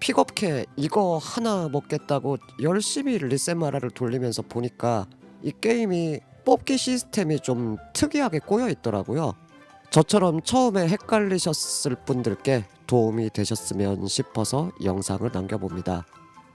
픽업캐 이거 하나 먹겠다고 열심히 리셋마라를 돌리면서 보니까 이 게임이 뽑기 시스템이 좀 특이하게 꼬여 있더라고요. 저처럼 처음에 헷갈리셨을 분들께 도움이 되셨으면 싶어서 영상을 남겨봅니다.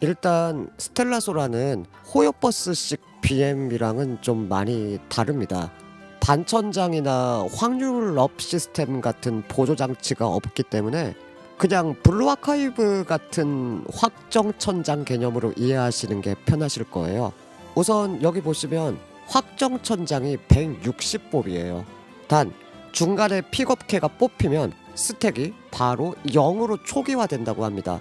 일단 스텔라소라는 호요버스식 BM이랑은 좀 많이 다릅니다. 반천장이나 확률 업 시스템 같은 보조 장치가 없기 때문에 그냥 블루 아카이브 같은 확정 천장 개념으로 이해하시는 게 편하실 거예요. 우선 여기 보시면 확정 천장이 160법이에요. 단 중간에 픽업캐가 뽑히면 스택이 바로 0으로 초기화된다고 합니다.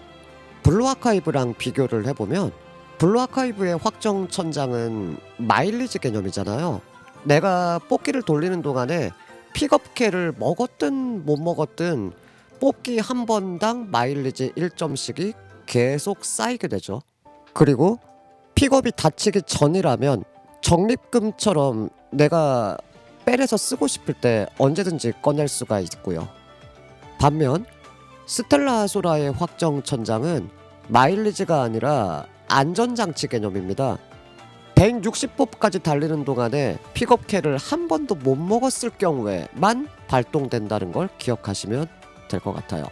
블루 아카이브랑 비교를 해보면 블루 아카이브의 확정 천장은 마일리지 개념이잖아요. 내가 뽑기를 돌리는 동안에 픽업캐를 먹었든 못 먹었든 뽑기 한 번당 마일리지 1점씩이 계속 쌓이게 되죠. 그리고 픽업이 닫히기 전이라면 적립금처럼 내가 빼내서 쓰고 싶을 때 언제든지 꺼낼 수가 있고요. 반면 스텔라 소라의 확정 천장은 마일리지가 아니라 안전장치 개념입니다. 160법까지 달리는 동안에 픽업캐를 한 번도 못 먹었을 경우에만 발동된다는 걸 기억하시면 될 것 같아요.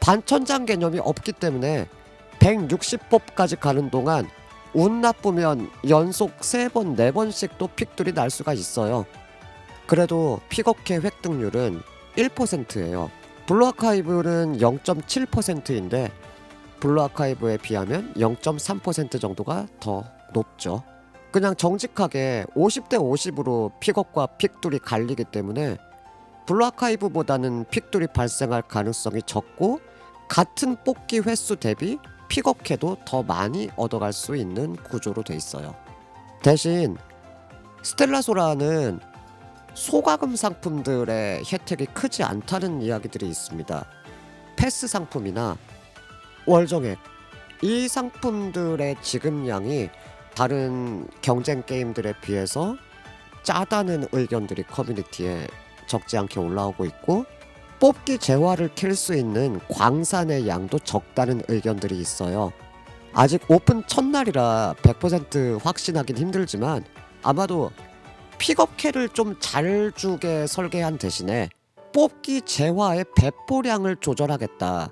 반천장 개념이 없기 때문에 160법까지 가는 동안 운 나쁘면 연속 3번, 4번씩 또 픽들이 날 수가 있어요. 그래도 픽업캐 획득률은 1%예요. 블루아카이브는 0.7%인데 블루아카이브에 비하면 0.3% 정도가 더 높죠. 그냥 정직하게 50대 50으로 픽업과 픽둘이 갈리기 때문에 블루아카이브보다는 픽둘이 발생할 가능성이 적고 같은 뽑기 횟수 대비 픽업캐도 더 많이 얻어갈 수 있는 구조로 돼 있어요. 대신 스텔라소라는 소가금 상품들의 혜택이 크지 않다는 이야기들이 있습니다. 패스 상품이나 월정액 이 상품들의 지급량이 다른 경쟁 게임들에 비해서 짜다는 의견들이 커뮤니티에 적지 않게 올라오고 있고 뽑기 재화를 킬 수 있는 광산의 양도 적다는 의견들이 있어요. 아직 오픈 첫날이라 100% 확신하긴 힘들지만 아마도 픽업캐를 좀 잘 주게 설계한 대신에 뽑기 재화의 배포량을 조절하겠다.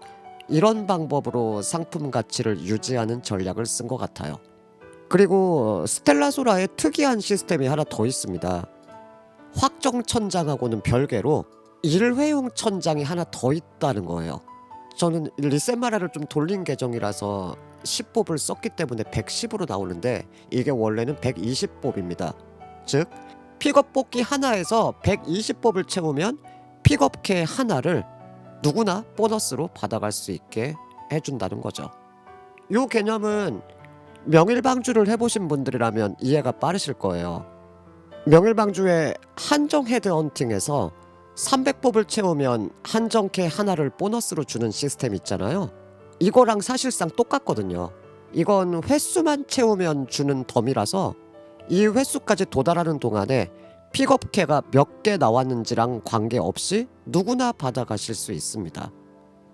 이런 방법으로 상품 가치를 유지하는 전략을 쓴 것 같아요. 그리고 스텔라소라의 특이한 시스템이 하나 더 있습니다. 확정 천장하고는 별개로 일회용 천장이 하나 더 있다는 거예요. 저는 리셋마라를 좀 돌린 계정이라서 10법을 썼기 때문에 110으로 나오는데 이게 원래는 120법입니다. 즉 픽업 뽑기 하나에서 120법을 채우면 픽업캐 하나를 누구나 보너스로 받아갈 수 있게 해준다는 거죠. 이 개념은 명일방주를 해보신 분들이라면 이해가 빠르실 거예요. 명일방주의 한정 헤드 헌팅에서 300법을 채우면 한정캐 하나를 보너스로 주는 시스템 있잖아요. 이거랑 사실상 똑같거든요. 이건 횟수만 채우면 주는 덤이라서 이 횟수까지 도달하는 동안에 픽업캐가 몇 개 나왔는지랑 관계없이 누구나 받아가실 수 있습니다.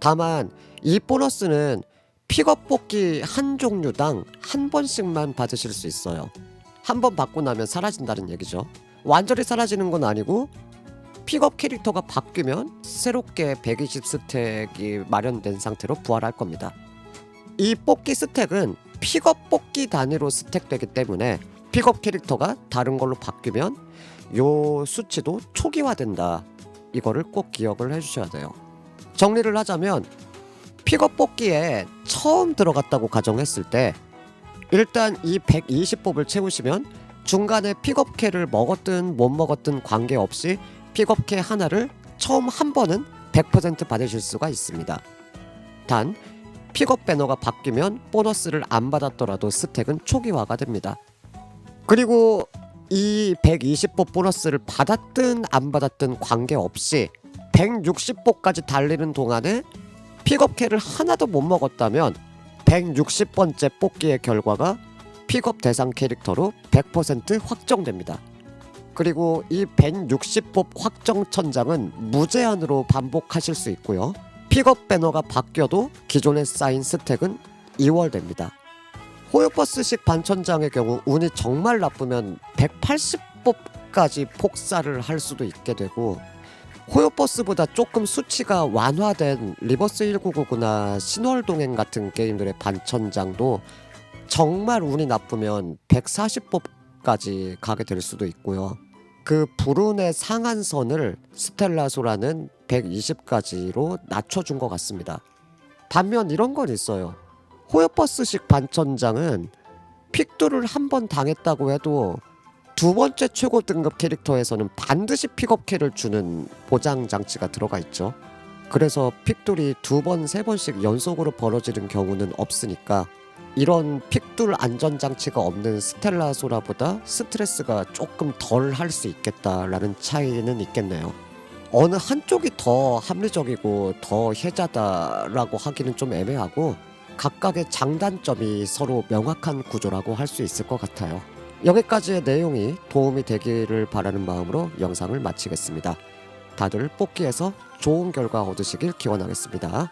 다만 이 보너스는 픽업 뽑기 한 종류당 한 번씩만 받으실 수 있어요. 한 번 받고 나면 사라진다는 얘기죠. 완전히 사라지는 건 아니고 픽업 캐릭터가 바뀌면 새롭게 120 스택이 마련된 상태로 부활할 겁니다. 이 뽑기 스택은 픽업 뽑기 단위로 스택되기 때문에 픽업 캐릭터가 다른 걸로 바뀌면 요 수치도 초기화된다. 이거를 꼭 기억을 해주셔야 돼요. 정리를 하자면 픽업 뽑기에 처음 들어갔다고 가정했을 때 일단 이 120법을 채우시면 중간에 픽업캐를 먹었든 못 먹었든 관계없이 픽업캐 하나를 처음 한 번은 100% 받으실 수가 있습니다. 단 픽업 배너가 바뀌면 보너스를 안 받았더라도 스택은 초기화가 됩니다. 그리고 이 120법 보너스를 받았든 안 받았든 관계없이 160법까지 달리는 동안에 픽업캐를 하나도 못 먹었다면 160번째 뽑기의 결과가 픽업 대상 캐릭터로 100% 확정됩니다. 그리고 이 160법 확정 천장은 무제한으로 반복하실 수 있고요. 픽업 배너가 바뀌어도 기존에 쌓인 스택은 2월됩니다. 호요버스식 반천장의 경우 운이 정말 나쁘면 180법까지 폭사를 할 수도 있게 되고 호요버스보다 조금 수치가 완화된 리버스 1999나 신월동행 같은 게임들의 반천장도 정말 운이 나쁘면 140법까지 가게 될 수도 있고요. 그 불운의 상한선을 스텔라소라는 120까지로 낮춰준 것 같습니다. 반면 이런 건 있어요. 호요버스식 반천장은 픽도를 한 번 당했다고 해도 두 번째 최고 등급 캐릭터에서는 반드시 픽업캐를 주는 보장 장치가 들어가 있죠. 그래서 픽돌이 두 번, 세 번씩 연속으로 벌어지는 경우는 없으니까 이런 픽돌 안전 장치가 없는 스텔라 소라보다 스트레스가 조금 덜 할 수 있겠다라는 차이는 있겠네요. 어느 한쪽이 더 합리적이고 더 혜자다라고 하기는 좀 애매하고 각각의 장단점이 서로 명확한 구조라고 할 수 있을 것 같아요. 여기까지의 내용이 도움이 되기를 바라는 마음으로 영상을 마치겠습니다. 다들 뽑기에서 좋은 결과 얻으시길 기원하겠습니다.